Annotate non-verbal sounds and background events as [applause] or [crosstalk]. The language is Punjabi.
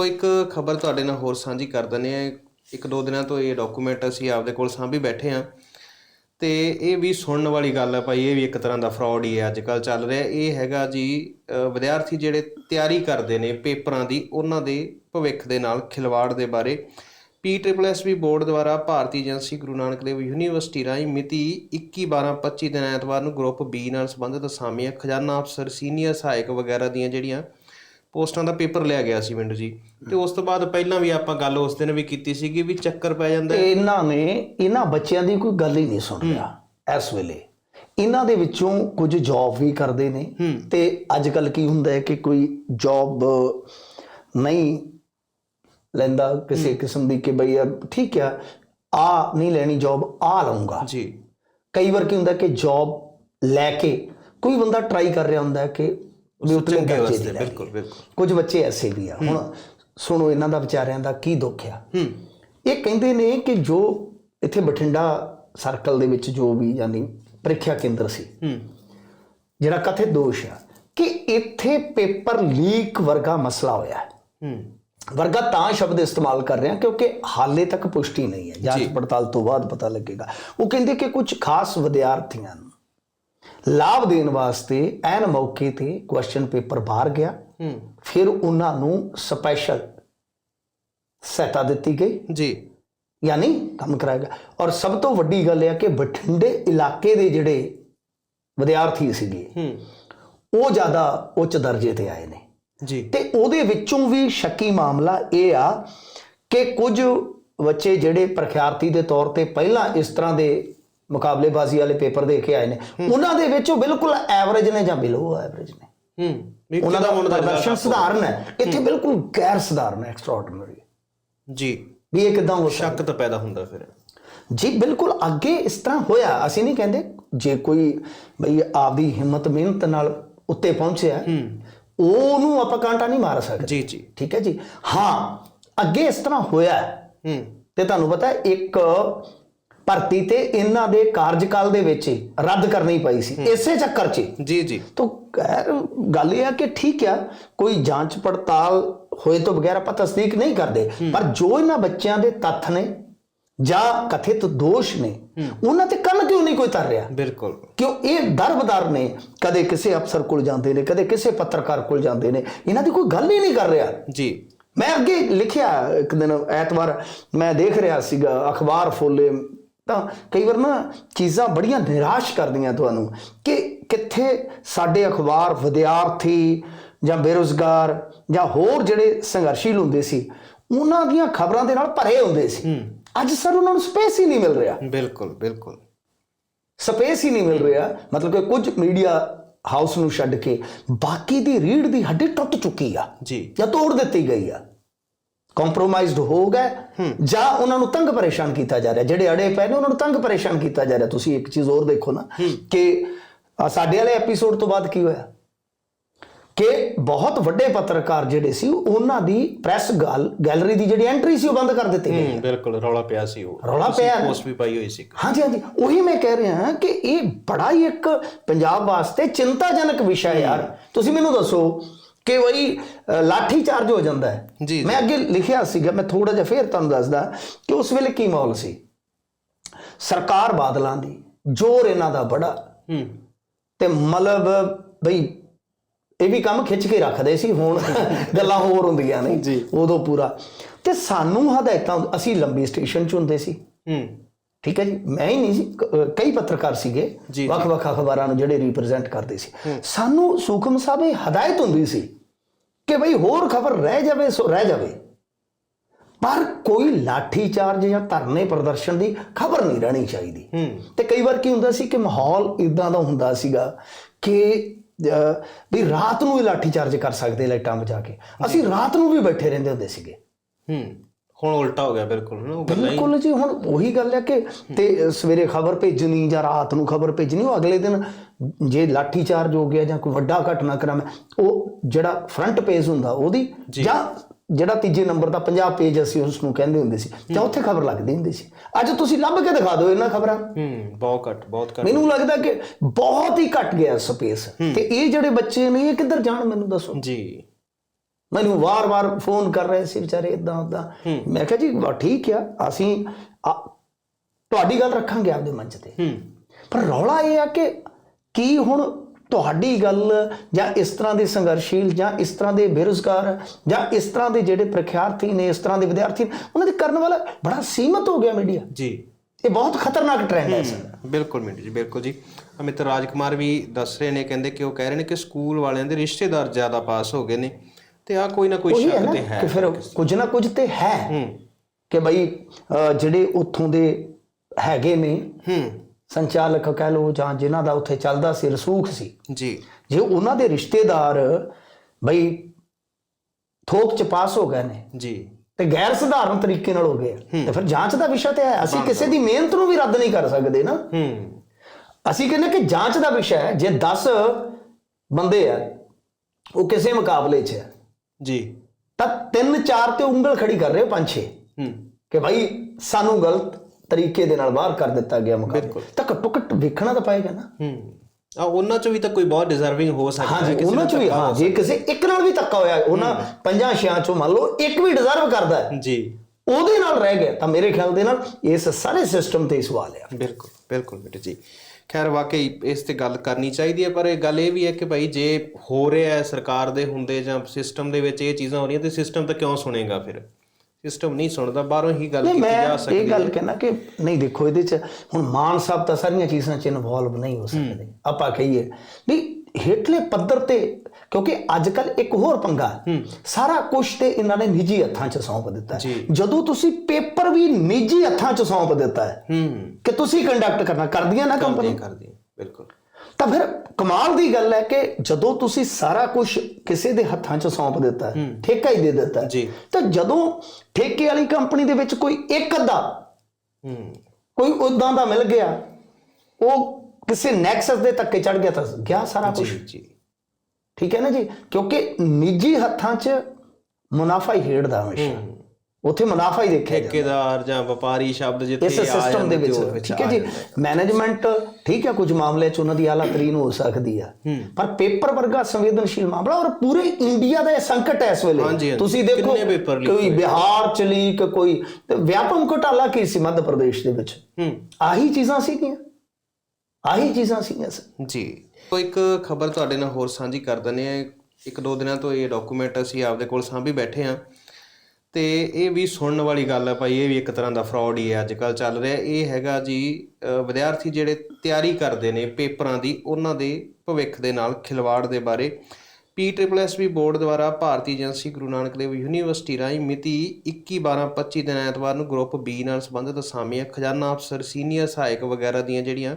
ਸੋ ਇੱਕ ਖਬਰ ਤੁਹਾਡੇ ਨਾਲ ਹੋਰ ਸਾਂਝੀ ਕਰ ਦਿੰਦੇ ਆ ਇੱਕ ਦੋ ਦਿਨਾਂ ਤੋਂ ਇਹ ਡਾਕੂਮੈਂਟ ਅਸੀਂ ਆਪਦੇ ਕੋਲ ਸਾਂਭੀ ਬੈਠੇ ਆ ਤੇ ਇਹ ਵੀ ਸੁਣਨ ਵਾਲੀ ਗੱਲ ਆ ਭਾਈ, ਇਹ ਵੀ ਇੱਕ ਤਰ੍ਹਾਂ ਦਾ ਫਰਾਡ ਹੀ ਹੈ ਅੱਜ ਕੱਲ ਚੱਲ ਰਿਹਾ। ਇਹ ਹੈਗਾ ਜੀ ਵਿਦਿਆਰਥੀ ਜਿਹੜੇ ਤਿਆਰੀ ਕਰਦੇ ਨੇ ਪੇਪਰਾਂ ਦੀ, ਉਹਨਾਂ ਦੇ ਭਵਿੱਖ ਦੇ ਨਾਲ ਖਿਲਵਾੜ ਦੇ ਬਾਰੇ। P triple S P triple S B board ਦੁਆਰਾ ਭਾਰਤੀ ਏਜੰਸੀ ਗੁਰੂ ਨਾਨਕ ਦੇਵ ਯੂਨੀਵਰਸਿਟੀ ਰਾਹੀਂ ਮਿਤੀ 21/12/25 ਦਿਨ ਐਤਵਾਰ ਨੂੰ ਗਰੁੱਪ ਬੀ ਨਾਲ ਸੰਬੰਧਿਤ ਅਸਾਮੀਆਂ, ਖਜ਼ਾਨਾ ਅਫਸਰ, ਸੀਨੀਅਰ ਸਹਾਇਕ ਵਗੈਰਾ ਦੀਆਂ ਜਿਹੜੀਆਂ ਪੋਸਟਾਂ ਦਾ ਪੇਪਰ ਲਿਆ ਗਿਆ ਸੀ ਮਿੰਟੂ ਜੀ। ਤੇ ਉਸ ਤੋਂ ਬਾਅਦ ਪਹਿਲਾਂ ਵੀ ਆਪਾਂ ਗੱਲ ਉਸ ਦਿਨ ਵੀ ਕੀਤੀ ਸੀਗੀ ਵੀ ਚੱਕਰ ਪੈ ਜਾਂਦਾ ਹੈ। ਇਹਨਾਂ ਨੇ ਇਹਨਾਂ ਬੱਚਿਆਂ ਦੀ ਕੋਈ ਗੱਲ ਹੀ ਨਹੀਂ ਸੁਣ ਰਿਹਾ ਇਸ ਵੇਲੇ। ਇਹਨਾਂ ਦੇ ਵਿੱਚੋਂ ਕੁਝ ਜੌਬ ਵੀ ਕਰਦੇ ਨੇ। ਤੇ ਅੱਜ ਕੱਲ ਕੀ ਹੁੰਦਾ ਹੈ ਕਿ ਕੋਈ ਜੌਬ ਨਹੀਂ ਲੈਂਦਾ ਕਿਸੇ ਕਿਸਮ ਦੀ ਕਿ ਬਈ ਠੀਕ ਆ ਆ ਨਹੀਂ ਲੈਣੀ ਜੌਬ ਆ ਲਵਾਂਗਾ ਜੀ। ਕਈ ਵਾਰ ਕੀ ਹੁੰਦਾ ਕਿ ਜੌਬ ਲੈ ਕੇ ਕੋਈ ਬੰਦਾ ਟਰਾਈ ਕਰ ਰਿਹਾ ਹੁੰਦਾ ਕਿ ਵੀ ਉਤਲੇ ਚੰਗੇ ਦਰਜੇ ਵਾਸਤੇ ਦੀ ਬਿਲਕੁਲ ਬਿਲਕੁਲ। ਕੁਝ ਬੱਚੇ ਐਸੇ ਵੀ ਆ ਹੁਣ ਸੁਣੋ ਇਹਨਾਂ ਦਾ ਵਿਚਾਰਿਆਂ ਦਾ ਕੀ ਦੁੱਖ ਆ। ਹੂੰ। ਇਹ ਕਹਿੰਦੇ ਨੇ ਕਿ ਜੋ ਇੱਥੇ ਬਠਿੰਡਾ ਸਰਕਲ ਦੇ ਵਿੱਚ ਜੋ ਵੀ ਯਾਨੀ ਪ੍ਰੀਖਿਆ ਕੇਂਦਰ ਸੀ ਹੂੰ। ਜਿਹੜਾ ਕਥਿਤ ਦੋਸ਼ ਆ ਕਿ ਇੱਥੇ ਪੇਪਰ ਲੀਕ ਵਰਗਾ ਮਸਲਾ ਹੋਇਆ ਹੈ। ਹੂੰ। ਵਰਗਾ ਤਾਂ ਸ਼ਬਦ ਇਸਤੇਮਾਲ ਕਰ ਰਹੇ ਹਾਂ ਕਿਉਂਕਿ ਹਾਲੇ ਤੱਕ ਪੁਸ਼ਟੀ ਨਹੀਂ ਹੈ ਜਾਂਚ ਪੜਤਾਲ ਤੋਂ ਬਾਅਦ ਪਤਾ ਲੱਗੇਗਾ। ਉਹ ਕਹਿੰਦੇ ਕਿ ਕੁਝ ਖਾਸ ਵਿਦਿਆਰਥੀਆਂ ਨੂੰ ਲਾਭ ਦੇਣ ਵਾਸਤੇ ਐਨ ਮੌਕੇ ਤੇ ਕੁਐਸਚਨ ਪੇਪਰ ਬਾਹਰ ਗਿਆ। ਹੂੰ। ਫਿਰ ਉਹਨਾਂ ਨੂੰ ਸਪੈਸ਼ਲ ਸਹਾਇਤਾ ਦਿੱਤੀ ਗਈ। ਜੀ। ਯਾਨੀ ਕੰਮ ਕਰਾਏਗਾ ਔਰ ਸਭ ਤੋਂ ਵੱਡੀ ਗੱਲ ਇਹ ਹੈ ਕਿ ਬਠਿੰਡੇ ਇਲਾਕੇ ਦੇ ਜਿਹੜੇ ਵਿਦਿਆਰਥੀ ਸੀਗੇ ਹੂੰ। ਉਹ ਜ਼ਿਆਦਾ ਉੱਚ ਦਰਜੇ ਤੇ ਆਏ ਨੇ। ਜੀ। ਤੇ ਉਹਦੇ ਵਿੱਚੋਂ ਵੀ ਸ਼ੱਕੀ ਮਾਮਲਾ ਇਹ ਆ ਕਿ ਕੁਝ ਬੱਚੇ ਜਿਹੜੇ ਪ੍ਰਖਿਆਰਥੀ ਦੇ ਤੌਰ ਤੇ ਪਹਿਲਾਂ ਇਸ ਤਰ੍ਹਾਂ ਦੇ ਮੁਕਾਬਲੇਬਾਜ਼ੀ ਵਾਲੇ ਪੇਪਰ ਦੇ ਕੇ ਆਏ ਨੇ। ਉਹਨਾਂ ਦੇ ਵਿੱਚ ਉਹ ਬਿਲਕੁਲ ਐਵਰੇਜ ਨੇ ਜਾਂ ਬਿਲੋ ਐਵਰੇਜ ਨੇ। ਹੂੰ। ਉਹਨਾਂ ਦਾ ਪ੍ਰਦਰਸ਼ਨ ਸਧਾਰਨ ਹੈ। ਇੱਥੇ ਬਿਲਕੁਲ ਗੈਰ ਸਧਾਰਨ ਹੈ। ਐਕਸਟਰਾਆਰਡੀਨਰੀ ਜੀ। ਵੀ ਇਹ ਕਿਦਾਂ ਹੋ ਸ਼ੱਕ ਤਾਂ ਪੈਦਾ ਹੁੰਦਾ ਫਿਰ। ਜੀ ਬਿਲਕੁਲ ਅੱਗੇ ਇਸ ਤਰ੍ਹਾਂ ਹੋਇਆ। ਅਸੀਂ ਨਹੀਂ ਕਹਿੰਦੇ ਜੇ ਕੋਈ ਬਈ ਆਪਦੀ ਹਿੰਮਤ ਮਿਹਨਤ ਨਾਲ ਉੱਤੇ ਪਹੁੰਚਿਆ ਉਹਨੂੰ ਆਪਾਂ ਕਾਂਟਾ ਨਹੀਂ ਮਾਰ ਸਕਦੇ। ਜੀ ਜੀ। ਠੀਕ ਹੈ ਜੀ? ਹਾਂ ਅੱਗੇ ਇਸ ਤਰ੍ਹਾਂ ਹੋਇਆ। ਹੈ। ਤੇ ਤੁਹਾਨੂੰ ਪਤਾ ਇੱਕ ਭਰਤੀ ਤੇ ਇਹਨਾਂ ਦੇ ਕਾਰਜਕਾਲ ਦੇ ਵਿੱਚ ਹੀ ਰੱਦ ਕਰਨੀ ਪਈ ਸੀ। ਇਸੇ ਚੱਕਰ 'ਚ। ਜੀ ਜੀ। ਤੋ ਖੈਰ ਗੱਲ ਇਹ ਆ ਕਿ ਠੀਕ ਆ ਕੋਈ ਜਾਂਚ ਪੜਤਾਲ ਹੋਏ ਤੋਂ ਬਗੈਰ ਆਪਾਂ ਤਸਦੀਕ ਨਹੀਂ ਕਰਦੇ। ਪਰ ਜੋ ਇਹਨਾਂ ਬੱਚਿਆਂ ਦੇ ਤੱਥ ਨੇ ਜਾਂ ਕਥਿਤ ਦੋਸ਼ ਨੇ ਉਹਨਾਂ ਤੇ ਕੰਨ ਕਿਉਂ ਨਹੀਂ ਕੋਈ ਤਰ ਰਿਹਾ? ਬਿਲਕੁਲ। ਕਿਉਂ ਇਹ ਦਰਬਦਾਰ ਨੇ? ਕਦੇ ਕਿਸੇ ਅਫਸਰ ਕੋਲ ਜਾਂਦੇ ਨੇ ਕਦੇ ਕਿਸੇ ਪੱਤਰਕਾਰ ਕੋਲ ਜਾਂਦੇ ਨੇ। ਇਹਨਾਂ ਦੀ ਕੋਈ ਗੱਲ ਹੀ ਨਹੀਂ ਕਰ ਰਿਹਾ। ਜੀ। ਮੈਂ ਅੱਗੇ ਲਿਖਿਆ ਇੱਕ ਦਿਨ ਐਤਵਾਰ ਮੈਂ ਦੇਖ ਰਿਹਾ ਸੀਗਾ ਅਖਬਾਰ ਫੋਲੇ ਤਾਂ ਕਈ ਵਾਰ ਨਾ ਚੀਜ਼ਾਂ ਬੜੀਆਂ ਨਿਰਾਸ਼ ਕਰਦੀਆਂ ਤੁਹਾਨੂੰ ਕਿ ਕਿੱਥੇ ਸਾਡੇ ਅਖਬਾਰ ਵਿਦਿਆਰਥੀ ਜਾਂ ਬੇਰੁਜ਼ਗਾਰ ਜਾਂ ਹੋਰ ਜਿਹੜੇ ਸੰਘਰਸ਼ੀਲ ਹੁੰਦੇ ਸੀ ਉਹਨਾਂ ਦੀਆਂ ਖਬਰਾਂ ਦੇ ਨਾਲ ਭਰੇ ਹੁੰਦੇ ਸੀ। ਅੱਜ ਸਰ ਉਹਨਾਂ ਨੂੰ ਸਪੇਸ ਹੀ ਨਹੀਂ ਮਿਲ ਰਿਹਾ। ਬਿਲਕੁਲ ਬਿਲਕੁਲ। ਸਪੇਸ ਹੀ ਨਹੀਂ ਮਿਲ ਰਿਹਾ। ਮਤਲਬ ਕਿ ਕੁਝ ਮੀਡੀਆ ਹਾਊਸ ਨੂੰ ਛੱਡ ਕੇ ਬਾਕੀ ਦੀ ਰੀੜ ਦੀ ਹੱਡੀ ਟੁੱਟ ਚੁੱਕੀ ਆ ਜੀ। ਜਾਂ ਤੋੜ ਦਿੱਤੀ ਗਈ ਆ। ਕੰਪਰੋਮਾਈਜ਼ਡ ਹੋ ਗਏ ਜਾਂ ਉਹਨਾਂ ਨੂੰ ਤੰਗ ਪਰੇਸ਼ਾਨ ਕੀਤਾ ਜਾ ਰਿਹਾ। ਜਿਹੜੇ ਅੜੇ ਪਏ ਨੇ ਉਹਨਾਂ ਨੂੰ ਤੰਗ ਪਰੇਸ਼ਾਨ ਕੀਤਾ ਜਾ ਰਿਹਾ। ਤੁਸੀਂ ਇੱਕ ਚੀਜ਼ ਹੋਰ ਦੇਖੋ ਨਾ ਕਿ ਸਾਡੇ ਵਾਲੇ ਐਪੀਸੋਡ ਤੋਂ ਬਾਅਦ ਕੀ ਹੋਇਆ? ਕਿ ਬਹੁਤ ਵੱਡੇ ਪੱਤਰਕਾਰ ਜਿਹੜੇ ਸੀ ਉਹਨਾਂ ਦੀ ਪ੍ਰੈਸ ਗੈਲਰੀ ਦੀ ਜਿਹੜੀ ਐਂਟਰੀ ਸੀ ਉਹ ਬੰਦ ਕਰ ਦਿੱਤੀ ਗਈ। ਬਿਲਕੁਲ ਰੌਲਾ ਪਿਆ ਸੀ ਉਹ। ਰੌਲਾ ਪਿਆ। ਪੋਸਟ ਵੀ ਪਾਈ ਹੋਈ ਸੀ ਹਾਂਜੀ ਹਾਂਜੀ। ਉਹੀ ਮੈਂ ਕਹਿ ਰਿਹਾ ਹਾਂ ਕਿ ਇਹ ਬੜਾ ਹੀ ਇੱਕ ਪੰਜਾਬ ਵਾਸਤੇ ਚਿੰਤਾਜਨਕ ਵਿਸ਼ਾ ਯਾਰ। ਤੁਸੀਂ ਮੈਨੂੰ ਦੱਸੋ ਕਿ ਵਈ ਲਾਠੀ ਚਾਰਜ ਹੋ ਜਾਂਦਾ ਹੈ। ਮੈਂ ਅੱਗੇ ਲਿਖਿਆ ਸੀਗਾ ਮੈਂ ਥੋੜਾ ਜਿਹਾ ਫੇਰ ਤੁਹਾਨੂੰ ਦੱਸਦਾ ਕਿ ਉਸ ਵੇਲੇ ਕੀ ਮਾਹੌਲ ਸੀ। ਸਰਕਾਰ ਬਾਦਲਾਂ ਦੀ ਜ਼ੋਰ ਇਹਨਾਂ ਦਾ ਬੜਾ। ਹੂੰ। ਤੇ ਮਤਲਬ ਬਈ ਇਹ ਵੀ ਕੰਮ ਖਿੱਚ ਕੇ ਰੱਖਦੇ ਸੀ ਹੁਣ [laughs] ਗੱਲਾਂ ਹੋਰ ਹੁੰਦੀਆਂ ਨੇ। ਉਦੋਂ ਪੂਰਾ। ਤੇ ਸਾਨੂੰ ਹਦਾਇਤਾਂ ਅਸੀਂ ਲੰਬੀ ਸਟੇਸ਼ਨ 'ਚ ਹੁੰਦੇ ਸੀ। ਹੂੰ। ਠੀਕ ਹੈ ਜੀ? ਮੈਂ ਹੀ ਨਹੀਂ ਸੀ ਕਈ ਪੱਤਰਕਾਰ ਸੀਗੇ। ਵੱਖ-ਵੱਖ ਅਖਬਾਰਾਂ ਨੂੰ ਜਿਹੜੇ ਰਿਪਰੈਜ਼ੈਂਟ ਕਰਦੇ ਸੀ। ਸਾਨੂੰ ਸੁਖਮ ਸਾਹਿਬ ਇਹ ਹਦਾਇਤ ਹੁੰਦੀ ਸੀ ਕਿ ਭਈ ਹੋਰ ਖਬਰ ਰਹਿ ਜਾਵੇ ਸੋ ਰਹਿ ਜਾਵੇ। ਪਰ ਕੋਈ ਲਾਠੀ ਚਾਰਜ ਜਾਂ ਧਰਨੇ ਪ੍ਰਦਰਸ਼ਨ ਦੀ ਖਬਰ ਨਹੀਂ ਰਹਿਣੀ ਚਾਹੀਦੀ। ਤੇ ਕਈ ਵਾਰ ਕੀ ਹੁੰਦਾ ਸੀ ਕਿ ਮਾਹੌਲ ਇਦਾਂ ਦਾ ਹੁੰਦਾ ਸੀਗਾ ਕਿ ਵੀ ਰਾਤ ਨੂੰ ਹੀ ਲਾਠੀ ਚਾਰਜ ਕਰ ਸਕਦੇ ਲਾਈਟਾਂ ਬੁਝਾ ਕੇ। ਅਸੀਂ ਰਾਤ ਨੂੰ ਵੀ ਬੈਠੇ ਰਹਿੰਦੇ ਹੁੰਦੇ ਸੀਗੇ। ਹੂੰ। ਹੁਣ ਉਲਟਾ ਹੋ ਗਿਆ ਬਿਲਕੁਲ। ਨਾ ਉਹ ਗੱਲਾਂ ਹੀ ਬਿਲਕੁਲ ਜੀ ਹੁਣ ਉਹੀ ਗੱਲ ਹੈ ਕਿ ਤੇ ਸਵੇਰੇ ਖਬਰ ਭੇਜਣੀ ਜਾਂ ਰਾਤ ਨੂੰ ਖਬਰ ਭੇਜਣੀ ਉਹ ਅਗਲੇ ਦਿਨ ਜੇ ਲਾਠੀ ਚਾਰਜ ਹੋ ਗਿਆ ਜਾਂ ਕੋਈ ਵੱਡਾ ਘਟਨਾਕ੍ਰਮ ਉਹ ਜਿਹੜਾ ਫਰੰਟ ਪੇਜ ਹੁੰਦਾ ਉਹਦੀ ਜਾਂ। ਜਿਹੜਾ ਤੀਜੇ ਨੰਬਰ ਦਾ 50 ਪੇਜ ਅਸੀਂ ਉਸ ਨੂੰ ਕਹਿੰਦੇ ਹੁੰਦੇ ਸੀ ਜਾਂ ਉੱਥੇ ਖਬਰ ਲੱਗਦੀ ਹੁੰਦੀ ਸੀ। ਅੱਜ ਤੁਸੀਂ ਲੱਭ ਕੇ ਦਿਖਾ ਦਿਓ ਇਹਨਾਂ ਖਬਰਾਂ। ਹੂੰ ਬਹੁਤ ਘੱਟ ਬਹੁਤ ਘੱਟ। ਮੈਨੂੰ ਲੱਗਦਾ ਕਿ ਬਹੁਤ ਹੀ ਘਟ ਗਿਆ ਸਪੇਸ ਤੇ ਇਹ ਜਿਹੜੇ ਬੱਚੇ ਨੇ ਇਹ ਕਿੱਧਰ ਜਾਣ ਮੈਨੂੰ ਦੱਸੋ? ਜੀ। ਮੈਨੂੰ ਵਾਰ-ਵਾਰ ਫੋਨ ਕਰ ਰਹੇ ਸੀ ਵਿਚਾਰੇ ਇਦਾਂ ਉਦਾਂ ਮੈਂ ਕਿਹਾ ਜੀ ਠੀਕ ਆ ਅਸੀਂ ਤੁਹਾਡੀ ਗੱਲ ਰੱਖਾਂਗੇ ਆਪਦੇ ਮੰਚ ਤੇ। ਪਰ ਰੌਲਾ ਇਹ ਆ ਕਿ ਕੀ ਹੁਣ ਤੁਹਾਡੀ ਗੱਲ ਜਾਂ ਇਸ ਤਰ੍ਹਾਂ ਦੇ ਸੰਘਰਸ਼ੀਲ ਜਾਂ ਇਸ ਤਰ੍ਹਾਂ ਦੇ ਬੇਰੁਜ਼ਗਾਰ ਜਾਂ ਇਸ ਤਰ੍ਹਾਂ ਦੇ ਜਿਹੜੇ ਪ੍ਰਖਿਆਰਥੀ ਨੇ ਇਸ ਤਰ੍ਹਾਂ ਦੇ ਵਿਦਿਆਰਥੀ ਉਹਨਾਂ ਦੇ ਕਰਨ ਵਾਲਾ ਬੜਾ ਸੀਮਤ ਹੋ ਗਿਆ ਮੀਡੀਆ ਜੀ। ਇਹ ਬਹੁਤ ਖਤਰਨਾਕ ਟ੍ਰੈਂਡ ਹੈ ਸਰ ਬਿਲਕੁਲ ਮਿੰਟ ਜੀ ਬਿਲਕੁਲ ਜੀ। ਅਮਿਤ ਰਾਜਕੁਮਾਰ ਵੀ ਦੱਸ ਰਹੇ ਨੇ ਕਹਿੰਦੇ ਕਿ ਉਹ ਕਹਿ ਰਹੇ ਨੇ ਕਿ ਸਕੂਲ ਵਾਲਿਆਂ ਦੇ ਰਿਸ਼ਤੇਦਾਰ ਜ਼ਿਆਦਾ ਪਾਸ ਹੋ ਗਏ ਨੇ। ਤੇ ਆ ਕੋਈ ਨਾ ਕੋਈ ਉਹੀ ਹੈ ਸ਼ੱਕ ਨਾ ਤੇ ਹੈ ਕਿ ਫਿਰ ਕੁਝ ਨਾ ਕੁਝ ਤੇ ਹੈ ਹੂੰ। ਕਿ ਬਈ ਜਿਹੜੇ ਉੱਥੋਂ ਦੇ ਹੈਗੇ ਨੇ ਹੂੰ। ਸੰਚਾਲਕ ਕਹਿ ਲਓ ਜਾਂ ਜਿਨ੍ਹਾਂ ਦਾ ਉੱਥੇ ਚੱਲਦਾ ਸੀ ਰਸੂਖ ਸੀ। ਜੀ। ਜੇ ਉਹਨਾਂ ਦੇ ਰਿਸ਼ਤੇਦਾਰ ਬਈ ਥੋਕ ਚ ਪਾਸ ਹੋ ਗਏ ਨੇ ਜੀ। ਤੇ ਗੈਰ ਸਧਾਰਨ ਤਰੀਕੇ ਨਾਲ ਹੋ ਗਏ ਤੇ ਫਿਰ ਜਾਂਚ ਦਾ ਵਿਸ਼ਾ ਤੇ ਹੈ। ਅਸੀਂ ਕਿਸੇ ਦੀ ਮਿਹਨਤ ਨੂੰ ਵੀ ਰੱਦ ਨਹੀਂ ਕਰ ਸਕਦੇ ਨਾ। ਹੂੰ। ਅਸੀਂ ਕਹਿੰਦੇ ਕਿ ਜਾਂਚ ਦਾ ਵਿਸ਼ਾ ਹੈ। ਜੇ 10 ਬੰਦੇ ਆ ਉਹ ਕਿਸੇ ਮੁਕਾਬਲੇ 'ਚ ਹੈ। ਜੀ। ਤਾਂ 3 4 ਤੇ ਉਂਗਲ ਖੜੀ ਕਰ ਰਹੇ ਹੋ 5 6 ਹੂੰ। ਕਿ ਭਾਈ ਸਾਨੂੰ ਗਲਤ ਤਰੀਕੇ ਦੇ ਨਾਲ ਬਾਹਰ ਕਰ ਦਿੱਤਾ ਗਿਆ ਮੁਕਾਬਲੇ। ਤਾਂ ਘੱਟੋ ਘੱਟ ਵੇਖਣਾ ਤਾਂ ਪਏਗਾ ਨਾ। ਹੂੰ। ਆ ਉਹਨਾਂ ਚੋਂ ਵੀ ਤਾਂ ਕੋਈ ਬਹੁਤ ਡਿਜ਼ਰਵਿੰਗ ਹੋ ਸਕਦਾ ਹੈ ਕਿਸੇ ਉਹਨਾਂ ਚ ਵੀ ਹਾਂ ਜੇ ਕਿਸੇ ਇੱਕ ਨਾਲ ਵੀ ਧੱਕਾ ਹੋਇਆ ਉਹਨਾਂ ਪੰਜਾਂ ਛਿਆਂ ਚੋਂ ਮੰਨ ਲਓ ਇੱਕ ਵੀ ਡਿਜ਼ਰਵ ਕਰਦਾ ਹੈ। ਜੀ। ਉਹਦੇ ਨਾਲ ਰਹਿ ਗਿਆ ਤਾਂ ਮੇਰੇ ਖਿਆਲ ਦੇ ਨਾਲ ਇਸ ਸਾਰੇ ਸਿਸਟਮ ਤੇ ਹੀ ਸਵਾਲ ਆ ਬਿਲਕੁਲ ਬਿਲਕੁਲ ਬੇਟੇ ਜੀ। ਖੈਰ ਵਾਕਈ ਇਸ ਤੇ ਗੱਲ ਕਰਨੀ ਚਾਹੀਦੀ ਹੈ ਪਰ ਇਹ ਗੱਲ ਇਹ ਵੀ ਹੈ ਕਿ ਭਾਈ ਜੇ ਹੋ ਰਿਹਾ ਹੈ ਸਰਕਾਰ ਦੇ ਹੁੰਦੇ ਜਾਂ ਸਿਸਟਮ ਦੇ ਵਿੱਚ ਇਹ ਚੀਜ਼ਾਂ ਹੋ ਰਹੀਆਂ ਤੇ ਸਿਸਟਮ ਤਾਂ ਕਿਉਂ ਸੁਣੇਗਾ ਫਿਰ? ਸਿਸਟਮ ਨਹੀਂ ਸੁਣਦਾ ਬਾਹਰੋਂ ਹੀ ਗੱਲ ਕੀਤੀ ਜਾ ਮੈਂ ਸਕਦੀ ਇਹ ਗੱਲ ਕਹਿਣਾ ਕਿ ਨਹੀਂ ਦੇਖੋ ਇਹਦੇ ਚ ਹੁਣ ਮਾਨ ਸਾਹਿਬ ਤਾਂ ਸਾਰੀਆਂ ਚੀਜ਼ਾਂ ਚ ਇਨਵੋਲਵ ਨਹੀਂ ਹੋ ਸਕਦੇ। ਆਪਾਂ ਕਹੀਏ ਵੀ ਹੇਠਲੇ ਪੱਧਰ ਤੇ ਕਿਉਂਕਿ ਅੱਜ ਕੱਲ ਇੱਕ ਹੋਰ ਪੰਗਾ ਸਾਰਾ ਕੁਝ ਤੇ ਇਹਨਾਂ ਨੇ ਨਿੱਜੀ ਹੱਥਾਂ 'ਚ ਸੌਂਪ ਦਿੱਤਾ। ਜਦੋਂ ਤੁਸੀਂ ਪੇਪਰ ਵੀ ਨਿੱਜੀ ਹੱਥਾਂ 'ਚ ਸੌਂਪ ਦਿੱਤਾ ਹੈ ਕਿ ਤੁਸੀਂ ਕੰਡਕਟ ਕਰਨਾ ਕਰਦੀਆਂ ਨਾ ਕੰਪਨੀ ਕਰਦੀ ਬਿਲਕੁਲ। ਤਾਂ ਫਿਰ ਕਮਾਲ ਦੀ ਗੱਲ ਹੈ ਕਿ ਜਦੋਂ ਤੁਸੀਂ ਸਾਰਾ ਕੁਝ ਕਿਸੇ ਦੇ ਹੱਥਾਂ 'ਚ ਸੌਂਪ ਦਿੱਤਾ ਠੇਕਾ ਹੀ ਦੇ ਦਿੱਤਾ। ਤਾਂ ਜਦੋਂ ਠੇਕੇ ਵਾਲੀ ਕੰਪਨੀ ਦੇ ਵਿੱਚ ਕੋਈ ਇੱਕ ਅੱਧਾ ਕੋਈ ਉਦਾਂ ਦਾ ਮਿਲ ਗਿਆ ਉਹ ਕਿਸੇ ਨੈਕਸਸ ਦੇ ਧੱਕੇ ਚੜ ਗਿਆ ਤਾਂ ਗਿਆ ਸਾਰਾ ਕੁਝ ਜੀ ਠੀਕ ਹੈ ਨਾ ਜੀ ਕਿਉਂਕਿ ਨਿੱਜੀ ਹੱਥਾਂ 'ਚ ਮੁਨਾਫਾ ਹੀ ਹੇੜਦਾ ਹਮੇਸ਼ਾ ਉੱਥੇ ਮੁਨਾਫਾ ਹੀ ਦੇਖਿਆ ਜਾਂਦਾ ਠੇਕੇਦਾਰ ਜਾਂ ਵਪਾਰੀ ਸ਼ਬਦ ਜਿੱਥੇ ਇਸ ਆ ਸਿਸਟਮ ਦੇ ਵਿੱਚ ਠੀਕ ਹੈ ਜੀ ਮੈਨੇਜਮੈਂਟ ਠੀਕ ਹੈ ਕੁਝ ਮਾਮਲਿਆਂ 'ਚ ਉਹਨਾਂ ਦੀ ਆਲਾ ਤਰੀਨ ਹੋ ਸਕਦੀ ਆ ਪਰ ਪੇਪਰ ਵਰਗਾ ਸੰਵੇਦਨਸ਼ੀਲ ਮਾਮਲਾ ਔਰ ਪੂਰੇ ਇੰਡੀਆ ਦਾ ਇਹ ਸੰਕਟ ਹੈ ਇਸ ਵੇਲੇ। ਤੁਸੀਂ ਦੇਖੋ ਕੋਈ ਬਿਹਾਰ ਚ ਲੀਕ ਕੋਈ ਤੇ ਵਿਆਪਕ ਘੁਟਾਲਾ ਕੀ ਸੀ ਮੱਧ ਪ੍ਰਦੇਸ਼ ਦੇ ਵਿੱਚ ਆਹੀ ਚੀਜ਼ਾਂ ਸੀਗੀਆਂ ਆਹੀ ਚੀਜ਼ਾਂ ਸੀਗੀਆਂ ਸਰ। ਜੀ। ਤੋ ਇੱਕ ਖਬਰ ਤੁਹਾਡੇ ਨਾਲ ਹੋਰ ਸਾਂਝੀ ਕਰ ਦਿੰਦੇ ਆ ਇੱਕ ਦੋ ਦਿਨਾਂ ਤੋਂ ਇਹ ਡਾਕੂਮੈਂਟ ਅਸੀਂ ਆਪਦੇ ਕੋਲ ਸਾਂਭੀ ਬੈਠੇ ਆ ਤੇ ਇਹ ਵੀ ਸੁਣਨ ਵਾਲੀ ਗੱਲ ਹੈ ਭਾਈ, ਇਹ ਵੀ ਇੱਕ ਤਰ੍ਹਾਂ ਦਾ ਫਰਾਡ ਹੀ ਹੈ ਅੱਜ ਕੱਲ ਚੱਲ ਰਿਹਾ। ਇਹ ਹੈਗਾ ਜੀ ਵਿਦਿਆਰਥੀ ਜਿਹੜੇ ਤਿਆਰੀ ਕਰਦੇ ਨੇ ਪੇਪਰਾਂ ਦੀ, ਉਹਨਾਂ ਦੇ ਭਵਿੱਖ ਦੇ ਨਾਲ ਖਿਲਵਾੜ ਦੇ ਬਾਰੇ। P triple S B board ਦੁਆਰਾ ਭਾਰਤੀ ਏਜੰਸੀ ਗੁਰੂ ਨਾਨਕ ਦੇਵ ਯੂਨੀਵਰਸਿਟੀ ਰਾਹੀਂ ਮਿਤੀ 21/12/25 ਦਿਨ ਐਤਵਾਰ ਨੂੰ ਗਰੁੱਪ ਬੀ ਨਾਲ ਸੰਬੰਧਿਤ ਅਸਾਮੀਆਂ ਖਜ਼ਾਨਾ ਅਫਸਰ, ਸੀਨੀਅਰ ਸਹਾਇਕ ਵਗੈਰਾ ਦੀਆਂ ਜਿਹੜੀਆਂ